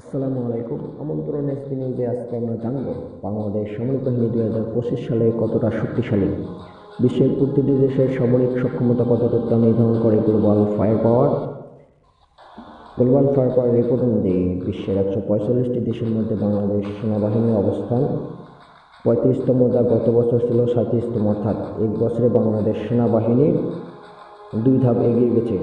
আসসালামু আলাইকুম। আমন্ত্রণ এসপি নিউজে আজকে আমরা জানব বাংলাদেশ সামরিক বাহিনী দুই হাজার পঁচিশ সালে কতটা শক্তিশালী। বিশ্বের প্রতিটি দেশের সামরিক সক্ষমতা কতটা নির্ধারণ করে global fire power? Global fire power report অনুযায়ী বিশ্বের একশো পঁয়তাল্লিশটি দেশের মধ্যে বাংলাদেশ সেনাবাহিনীর অবস্থান পঁয়ত্রিশতম যা গত বছর ছিল সাঁত্রিশতম, অর্থাৎ এক বছরে বাংলাদেশ সেনাবাহিনী দুই ধাপ এগিয়ে গেছে।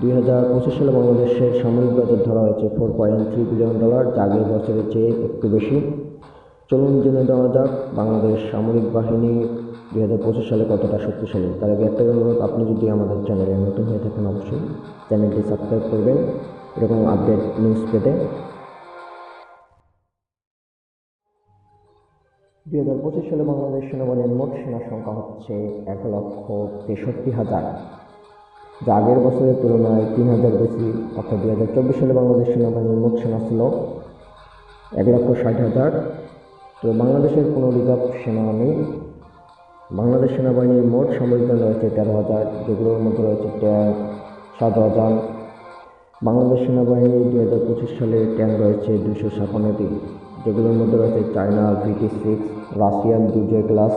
দুই হাজার পঁচিশ সালে বাংলাদেশের সামরিক বাজেট ধরা হয়েছে four point three billion dollar, যা আগের বছরের চেয়ে একটু বেশি। চলুন জেনে দেওয়া যাক বাংলাদেশ সামরিক বাহিনী দুই হাজার পঁচিশ সালে কতটা শক্তিশালী। তার আগে একটা অনুরোধ, আপনি যদি আমাদের চ্যানেলে নতুন হয়ে থাকেন, অবশ্যই চ্যানেলটি সাবস্ক্রাইব করবেন। এরকম আপডেট নিউজ পেতে দুই হাজার পঁচিশ সালে বাংলাদেশ সেনাবাহিনীর মোট সেনা সংখ্যা হচ্ছে এক লক্ষ তেষট্টি হাজার। যা আগের বছরের তুলনায় তিন হাজার বেশি, অর্থাৎ দুই হাজার চব্বিশ সালে বাংলাদেশ সেনাবাহিনীর মোট সেনা ছিল এক লক্ষ ষাট হাজার। তো বাংলাদেশের কোনো রিজার্ভ সেনা নেই। বাংলাদেশ সেনাবাহিনীর মোট বাহিনী রয়েছে তেরো হাজার, যেগুলোর মধ্যে রয়েছে ট্যাঙ্ক সাত হাজার। বাংলাদেশ সেনাবাহিনীর দুই হাজার পঁচিশ সালে ট্যাঙ্ক রয়েছে দুশো ছাপান্নটি, যেগুলোর মধ্যে রয়েছে চায়না ভিটি সিক্স, রাশিয়ান বিজয় ক্লাস।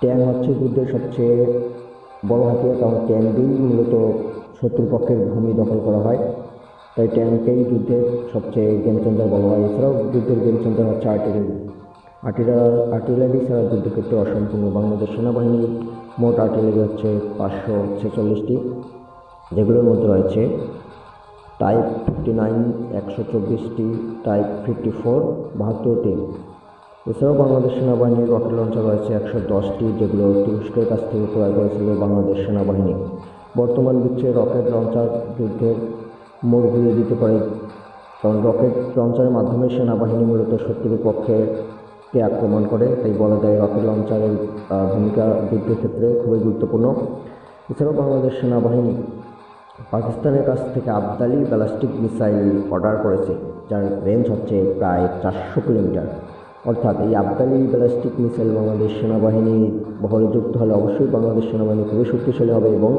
ট্যাঙ্ক হচ্ছে যুদ্ধের সবচেয়ে বড় হাতিয়ার কারণ ট্যাঙ্ক দিয়েই মূলত শত্রুপক্ষের ভূমি দখল করা হয়। তাই ট্যাঙ্ককেই যুদ্ধের সবচেয়ে গেম চেঞ্জার বলা হয়। এছাড়াও যুদ্ধের গেম চেঞ্জার হচ্ছে আর্টিলারি। আর্টিলার আর্টিলারি ছাড়া যুদ্ধক্ষেত্রে অসম্পূর্ণ। বাংলাদেশ সেনাবাহিনীর মোট আর্টিলারি হচ্ছে পাঁচশো ছেচল্লিশটি, যেগুলোর মধ্যে রয়েছে টাইপ ফিফটি নাইন, একশো চব্বিশটি, টাইপ ফিফটি ফোর, বাহাত্তরটি। এছাড়াও বাংলাদেশ সেনাবাহিনীর রকেট লঞ্চার রয়েছে একশো দশটি, যেগুলো তুরস্কের কাছ থেকে ক্রয় করেছিল বাংলাদেশ সেনাবাহিনী। বর্তমান বিশ্বে রকেট লঞ্চার যুদ্ধের মোড় ঘুরিয়ে দিতে পারে। কারণ রকেট লঞ্চারের মাধ্যমে সেনাবাহিনী মূলত শত্রুর পক্ষেকে আক্রমণ করে, তাই বলা যায় রকেট লঞ্চারের ভূমিকা যুদ্ধের ক্ষেত্রে খুবই গুরুত্বপূর্ণ। এছাড়াও বাংলাদেশ সেনাবাহিনী পাকিস্তানের কাছ থেকে আবদালি ব্যালাস্টিক মিসাইল অর্ডার করেছে, যার রেঞ্জ হচ্ছে প্রায় চারশো কিলোমিটার। অর্থাৎ এই আবদালি ব্যালাস্টিক মিসাইল বাংলাদেশ সেনাবাহিনী বহরে যুক্ত হলে অবশ্যই বাংলাদেশ সেনাবাহিনী খুবই শক্তিশালী হবে এবং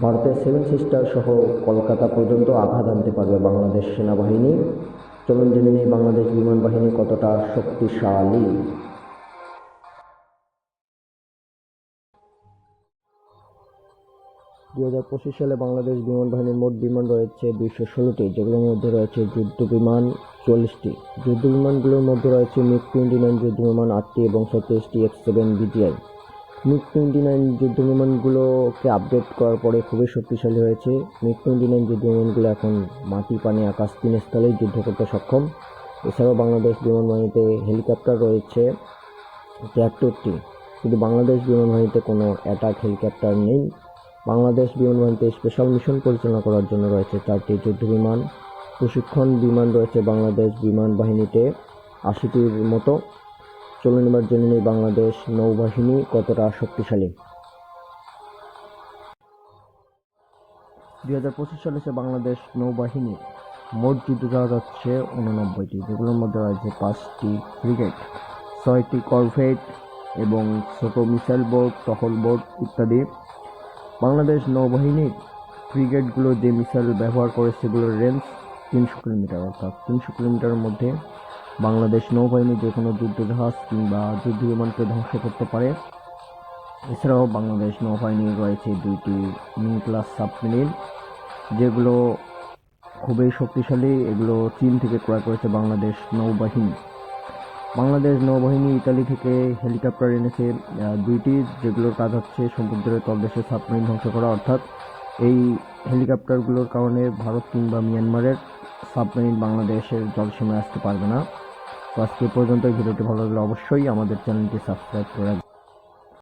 ভারতের সেভেন সিস্টার সহ কলকাতা পর্যন্ত আঘাত আনতে পারবে বাংলাদেশ সেনাবাহিনী। চলুন জেনে নেই বাংলাদেশ বিমান বাহিনী কতটা শক্তিশালী। দু হাজার পঁচিশ সালে বাংলাদেশ বিমান বাহিনীর মোট বিমান রয়েছে দুইশো ষোলোটি, যেগুলোর মধ্যে রয়েছে যুদ্ধ বিমান চল্লিশটি। যুদ্ধ বিমানগুলোর মধ্যে রয়েছে মিগ টোয়েন্টি নাইন যুদ্ধ বিমান আটটি এবং সত্তরিশটি F seven BGI. MiG twenty nine যুদ্ধ বিমানগুলোকে আপডেট করার পরে খুবই শক্তিশালী হয়েছে। মিগ টোয়েন্টি নাইন যুদ্ধ বিমানগুলো এখন মাটি, পানি, আকাশ তিন স্থলেই যুদ্ধ করতে সক্ষম। এছাড়াও বাংলাদেশ বিমান বাহিনীতে হেলিকপ্টার রয়েছে তিয়াত্তরটি। কিন্তু বাংলাদেশ বিমান বাহিনীতে কোনো অ্যাটাক হেলিকপ্টার নেই। বাংলাদেশ বিমান বাহিনীতে স্পেশাল মিশন পরিচালনা করার জন্য রয়েছে চারটি যুদ্ধ বিমান। প্রশিক্ষণ বিমান রয়েছে বাংলাদেশ বিমান বাহিনীতে আশিটির মতো। চলুন এবার জেনে নেই বাংলাদেশ নৌবাহিনী কতটা শক্তিশালী। দুই হাজার পঁচিশ সালে বাংলাদেশ নৌবাহিনী মোট যুদ্ধ যুদ্ধজাহাজ হচ্ছে উননব্বইটি, যেগুলোর মধ্যে রয়েছে পাঁচটি ফ্রিগেট ছয়টি করভেট এবং ছোট মিসাইল বোট, টহল বোট ইত্যাদি। বাংলাদেশ নৌবাহিনীর ফ্রিগেটগুলো যে মিসাইল ব্যবহার করে সেগুলোর রেঞ্জ তিনশো কিলোমিটার, অর্থাৎ তিনশো কিলোমিটারের মধ্যে বাংলাদেশ নৌবাহিনী যে কোনো যুদ্ধজাহাজ কিংবা যুদ্ধ বিমানকে ধ্বংস করতে পারে। এছাড়াও বাংলাদেশ নৌবাহিনীর রয়েছে দুইটি মিন ক্লাস সাবমেরিন, যেগুলো খুবই শক্তিশালী, এগুলো চীন থেকে ক্রয় করেছে বাংলাদেশ নৌবাহিনী। বাংলাদেশ নৌবাহিনী ইতালি থেকে হেলিকপ্টার এনেছে দুইটি, যেগুলোর কাজ হচ্ছে সমুদ্রের তলদেশে সাবমেরিন ধ্বংস করা। অর্থাৎ এই হেলিকপ্টারগুলোর কারণে ভারত কিংবা মিয়ানমারের সাবমেরিন বাংলাদেশের জলসীমায় আসতে পারবে না। তো আজকে পর্যন্ত ভিডিওটি ভালো লাগলে অবশ্যই আমাদের চ্যানেলটি সাবস্ক্রাইব করে